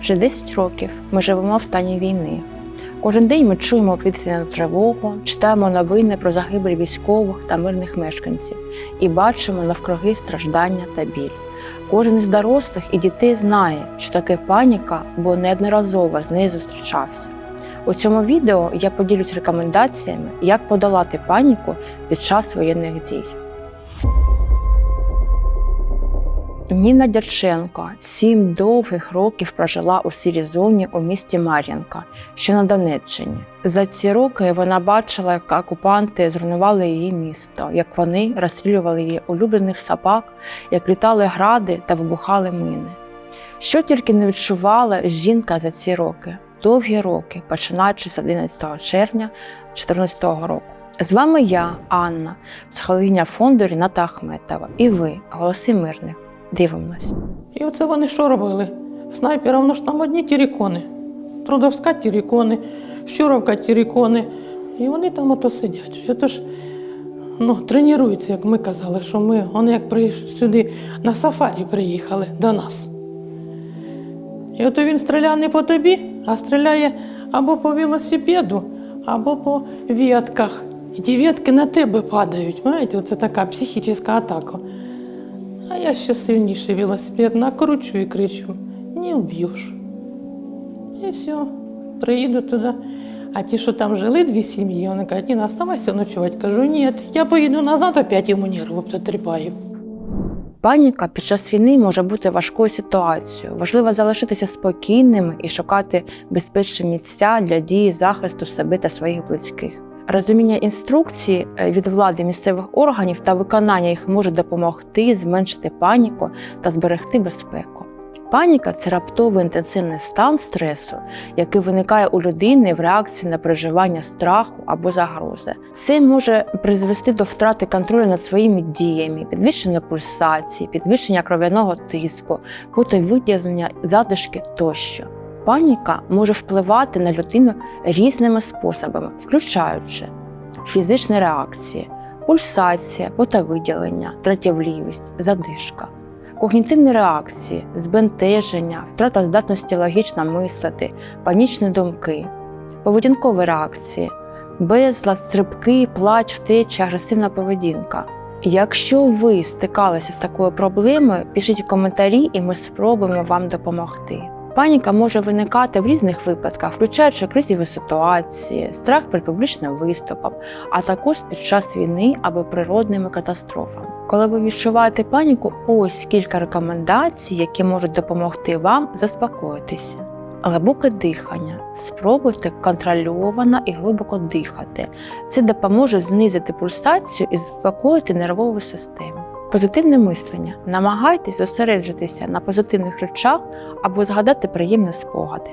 Вже 10 років ми живемо в стані війни. Кожен день ми чуємо повітряну тривогу, читаємо новини про загибель військових та мирних мешканців і бачимо навкруги страждання та біль. Кожен із дорослих і дітей знає, що таке паніка, бо неодноразово з нею зустрічався. У цьому відео я поділюсь рекомендаціями, як подолати паніку під час воєнних дій. Ніна Дяченко сім довгих років прожила у сірій зоні у місті Мар'їнка, що на Донеччині. За ці роки вона бачила, як окупанти зруйнували її місто, як вони розстрілювали її улюблених собак, як літали гради та вибухали мини. Що тільки не відчувала жінка за ці роки, довгі роки, починаючи з 11 червня 2014 року. З вами я, Анна, психологиня фонду Ріната Ахметова, і ви, голоси мирних. Дивимось. І оце вони що робили? Снайпера, воно ж там одні тірікони. Трудовська тірікони, Щуровка тірікони. І вони там ото сидять. Ото ж ну, тренуються, як ми казали, що ми, вони як прийшли сюди на сафарі приїхали до нас. І ото він стріляє не по тобі, а стріляє або по велосипеду, або по вітках. І ті ветки на тебе падають. Знаєте, це така психічна атака. Я ще сильніше велосипед накручу і кричу: не вб'єш. І все, приїду туди. А ті, що там жили дві сім'ї, вони кажуть, Ніна, оставайся ночувати. Кажу, ні, я поїду назад, опять йому нерви потріпаю. Паніка під час війни може бути важкою ситуацією. Важливо залишитися спокійними і шукати безпечні місця для дії захисту себе та своїх близьких. Розуміння інструкцій е, від влади місцевих органів та виконання їх може допомогти зменшити паніку та зберегти безпеку. Паніка це раптовий інтенсивний стан стресу, який виникає у людини в реакції на переживання страху або загрози. Це може призвести до втрати контролю над своїми діями, підвищення пульсації, підвищення кров'яного тиску, потовиділення задишки тощо. Паніка може впливати на людину різними способами, включаючи фізичні реакції, пульсація, потовиділення, тратівливість, задишка, когнітивні реакції, збентеження, втрата здатності логічно мислити, панічні думки, поведінкові реакції, безлад, стрибки, плач, втеча, агресивна поведінка. Якщо ви стикалися з такою проблемою, пишіть коментарі, і ми спробуємо вам допомогти. Паніка може виникати в різних випадках, включаючи кризові ситуації, страх перед публічним виступом, а також під час війни або природними катастрофами. Коли ви відчуваєте паніку, ось кілька рекомендацій, які можуть допомогти вам заспокоїтися. Глибоке дихання. Спробуйте контрольовано і глибоко дихати. Це допоможе знизити пульсацію і заспокоїти нервову систему. Позитивне мислення. Намагайтесь зосереджитися на позитивних речах або згадати приємні спогади.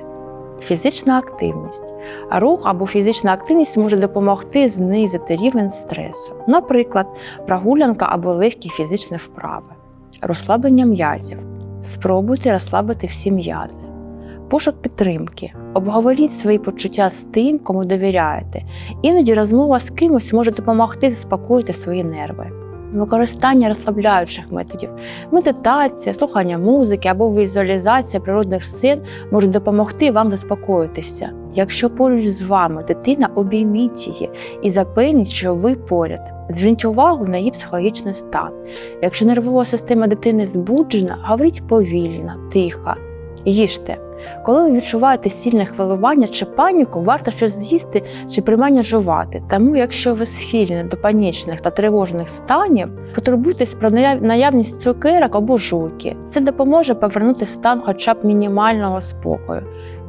Фізична активність. Рух або фізична активність може допомогти знизити рівень стресу, наприклад, прогулянка або легкі фізичні вправи. Розслаблення м'язів. Спробуйте розслабити всі м'язи. Пошук підтримки. Обговоріть свої почуття з тим, кому довіряєте. Іноді розмова з кимось може допомогти заспокоїти свої нерви. Використання розслабляючих методів, медитація, слухання музики або візуалізація природних сцен можуть допомогти вам заспокоїтися. Якщо поруч з вами дитина, обійміть її і запевніть, що ви поряд. Зверніть увагу на її психологічний стан. Якщо нервова система дитини збуджена, говоріть повільно, тихо, їжте. Коли ви відчуваєте сильне хвилювання чи паніку, варто щось з'їсти чи примання жувати. Тому, якщо ви схильні до панічних та тривожних станів, потурбуйтесь про наявність цукерок або жуйки. Це допоможе повернути стан хоча б мінімального спокою.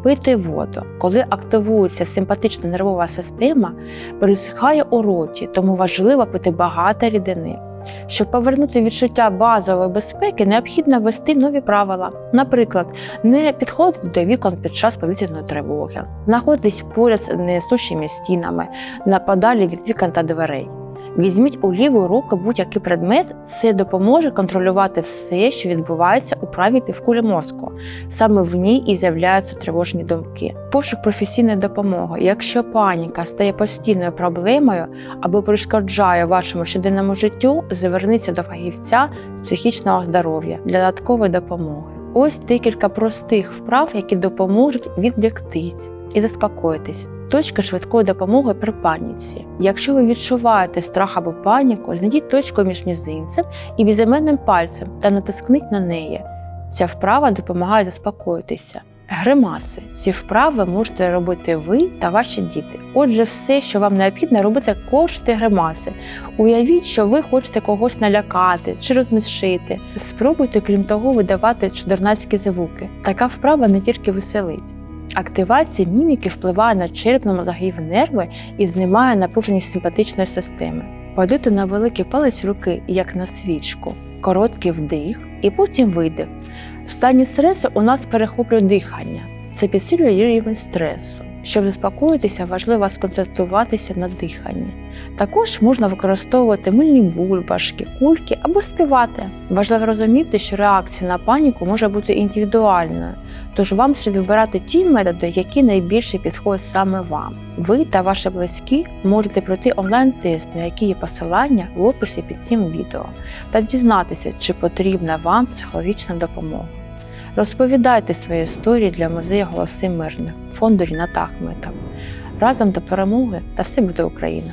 Пити воду. Коли активується симпатична нервова система, пересихає у роті, тому важливо пити багато рідини. Щоб повернути відчуття базової безпеки, необхідно ввести нові правила. Наприклад, не підходити до вікон під час повітряної тривоги, знаходитись поряд з несущими стінами, нападалі від вікон та дверей. Візьміть у ліву руку будь-який предмет, це допоможе контролювати все, що відбувається у правій півкулі мозку. Саме в ній і з'являються тривожні думки. Пошук професійної допомоги. Якщо паніка стає постійною проблемою або перешкоджає вашому щоденному життю, зверніться до фахівця з психічного здоров'я для додаткової допомоги. Ось декілька простих вправ, які допоможуть відвліктись і заспокоїтись. Точка швидкої допомоги при паніці. Якщо ви відчуваєте страх або паніку, знайдіть точку між мізинцем і безіменним пальцем та натискніть на неї. Ця вправа допомагає заспокоїтися. Гримаси. Ці вправи можете робити ви та ваші діти. Отже, все, що вам необхідно, робити кошти гримаси. Уявіть, що ви хочете когось налякати чи розмішити. Спробуйте, крім того, видавати чудернацькі звуки. Така вправа не тільки веселить. Активація міміки впливає на черепно-мозгові нерви і знімає напруженість симпатичної системи. Подуйте на великий палець руки, як на свічку, короткий вдих і потім видих. В стані стресу у нас перехоплює дихання. Це підсилює рівень стресу. Щоб заспокоїтися, важливо сконцентруватися на диханні. Також можна використовувати мильні бульбашки, кульки або співати. Важливо розуміти, що реакція на паніку може бути індивідуальною, тож вам слід вибирати ті методи, які найбільше підходять саме вам. Ви та ваші близькі можете пройти онлайн-тест, на які є посилання в описі під цим відео, та дізнатися, чи потрібна вам психологічна допомога. Розповідайте свої історії для музею Голоси Мирних, фонду Ріната Ахметова. Разом до перемоги та все буде Україна!